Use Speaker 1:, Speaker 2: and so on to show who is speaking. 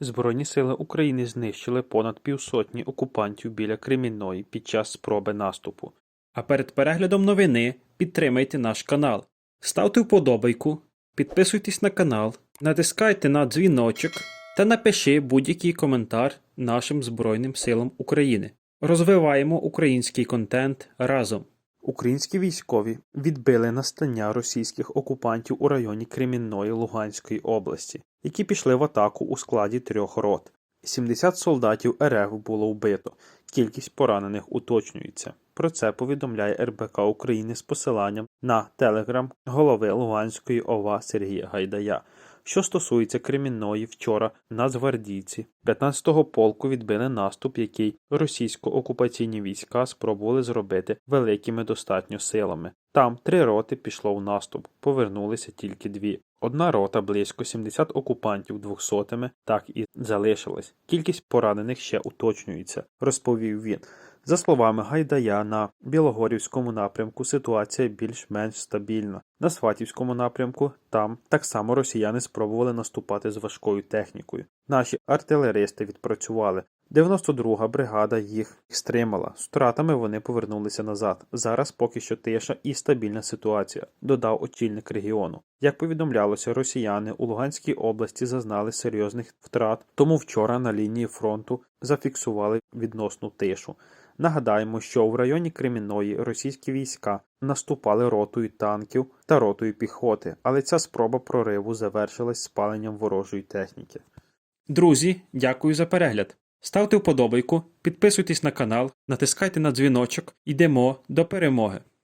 Speaker 1: Збройні сили України знищили понад півсотні окупантів біля Кремінної під час спроби наступу. А перед переглядом новини підтримайте наш канал. Ставте вподобайку, підписуйтесь на канал, натискайте на дзвіночок та напиши будь-який коментар нашим Збройним силам України. Розвиваємо український контент разом. Українські військові відбили настання російських окупантів у районі Кремінної Луганської області, які пішли в атаку у складі трьох рот. 70 солдатів РФ було вбито, кількість поранених уточнюється. Про це повідомляє РБК України з посиланням на телеграм голови Луганської ОВА Сергія Гайдая. Що стосується Кремінної, вчора нацгвардійці 15-го полку відбили наступ, який російсько-окупаційні війська спробували зробити великими достатньо силами. Там три роти пішло в наступ, повернулися тільки дві. Одна рота близько 70 окупантів двохсотими так і залишилась. Кількість поранених ще уточнюється, розповів він. За словами Гайдая, на Білогорівському напрямку ситуація більш-менш стабільна. На Сватівському напрямку там так само росіяни спробували наступати з важкою технікою. Наші артилеристи відпрацювали. 92-га бригада їх стримала. З втратами вони повернулися назад. Зараз поки що тиша і стабільна ситуація, додав очільник регіону. Як повідомлялося, росіяни у Луганській області зазнали серйозних втрат, тому вчора на лінії фронту зафіксували відносну тишу. Нагадаємо, що в районі Кремінної російські війська наступали ротою танків та ротою піхоти, але ця спроба прориву завершилась спаленням ворожої техніки. Друзі, дякую за перегляд. Ставте вподобайку, підписуйтесь на канал, натискайте на дзвіночок. Йдемо до перемоги.